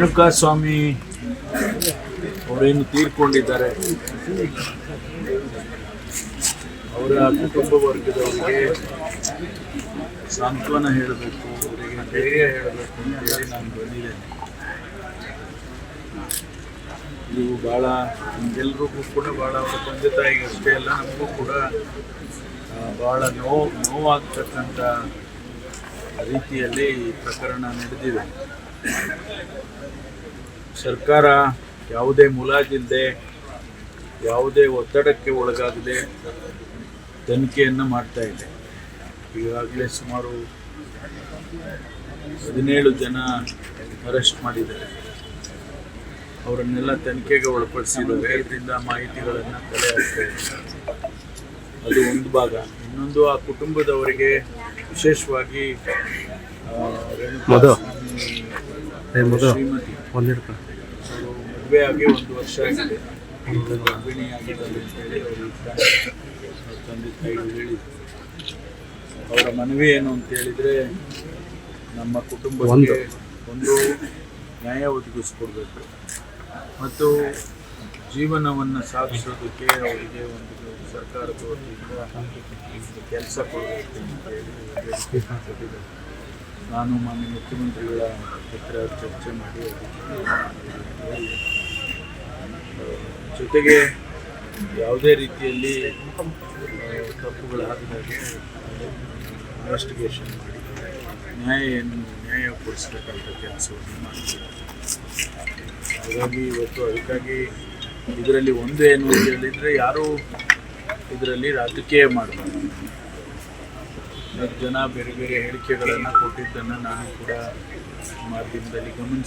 ರೇಣುಕಾ ಸ್ವಾಮಿ ಅವರೇನು ತೀರ್ಕೊಂಡಿದ್ದಾರೆ? ಅವರ ಕುಟುಂಬ ವರ್ಗದವರಿಗೆ ಸಾಂತ್ವನ ಹೇಳಬೇಕು, ಅವರಿಗೆ ಧೈರ್ಯ ಹೇಳಬೇಕು ಅಂತೇಳಿ ನಾನು ಬಂದಿದ್ದೇನೆ. ನೀವು ಭಾಳ ನಮಗೆಲ್ರಿಗೂ ಕೂಡ ಭಾಳ ಅವರ ತಂದೆ ತಾಯಿಗೆ ಅಷ್ಟೇ ಅಲ್ಲ, ನಮಗೂ ಕೂಡ ಭಾಳ ನೋವು, ನೋವಾಗ್ತಕ್ಕಂಥ ರೀತಿಯಲ್ಲಿ ಪ್ರಕರಣ ನಡೆದಿದೆ. ಸರ್ಕಾರ ಯಾವುದೇ ಮುಲಾಜಿಲ್ಲದೆ ಯಾವುದೇ ಒತ್ತಡಕ್ಕೆ ಒಳಗಾಗದೆ ತನಿಖೆಯನ್ನು ಮಾಡ್ತಾ ಇದೆ. ಈಗಾಗಲೇ ಸುಮಾರು ಹದಿನೇಳು ಜನ ಅರೆಸ್ಟ್ ಮಾಡಿದ್ದಾರೆ. ಅವರನ್ನೆಲ್ಲ ತನಿಖೆಗೆ ಒಳಪಡಿಸಿದ್ದಾರೆ ಇದರಿಂದ ಮಾಹಿತಿಗಳನ್ನು ಕಲೆ ಹಾಕ್ತಾ ಅದು ಒಂದು ಭಾಗ. ಇನ್ನೊಂದು ಆ ಕುಟುಂಬದವರಿಗೆ ವಿಶೇಷವಾಗಿ ಶ್ರೀಮತಿ. ಒಂದಿಡ್ಕ ಆಗಿ ಒಂದು ವರ್ಷ ಆಗಿದೆ. ಗರ್ಭಿಣಿಯಾಗಿದ್ದಾರೆ ಅಂತೇಳಿ ಅವರು ತಂದೆ ತಾಯಿಗಳು ಹೇಳಿದ್ರು ಅವರ ಮನವಿ ಏನು ಅಂತ ಹೇಳಿದ್ರೆ ನಮ್ಮ ಕುಟುಂಬಕ್ಕೆ ಒಂದು. ನ್ಯಾಯ ಒದಗಿಸ್ಕೊಡ್ಬೇಕು. ಮತ್ತು ಜೀವನವನ್ನು ಸಾಗಿಸೋದಕ್ಕೆ ಅವರಿಗೆ ಒಂದು ಸರ್ಕಾರದ ವತಿಯಿಂದ ಕೆಲಸ ಕೊಡಬೇಕು ಅಂತ ಹೇಳಿ ನಾನು ಮಾನ್ಯ ಮುಖ್ಯಮಂತ್ರಿಗಳ ಹತ್ರ ಚರ್ಚೆ ಮಾಡಿ ಜೊತೆಗೆ ಯಾವುದೇ ರೀತಿಯಲ್ಲಿ ತಪ್ಪುಗಳಾಗದಾಗೆ ಇನ್ವೆಸ್ಟಿಗೇಷನ್ ಮಾಡಿ ನ್ಯಾಯವನ್ನು ನ್ಯಾಯ ಕೊಡಿಸ್ಬೇಕಂತ ಕೆಲಸವನ್ನು ಮಾಡ್ತೀವಿ. ಹಾಗಾಗಿ ಇವತ್ತು ಅದಕ್ಕಾಗಿ ಇದರಲ್ಲಿ ಒಂದು ಏನು ಹೇಳಿದರೆ ಯಾರೂ ಇದರಲ್ಲಿ ರಾಜಕೀಯ ಮಾಡಬಾರ್ದು. ಜನ ಬೇರೆ ಬೇರೆ ಹೇಳಿಕೆಗಳನ್ನು ಕೊಟ್ಟಿದ್ದನ್ನು ನಾನು ಕೂಡ ಮಾಧ್ಯಮದಲ್ಲಿ ಗಮನಿಸಿ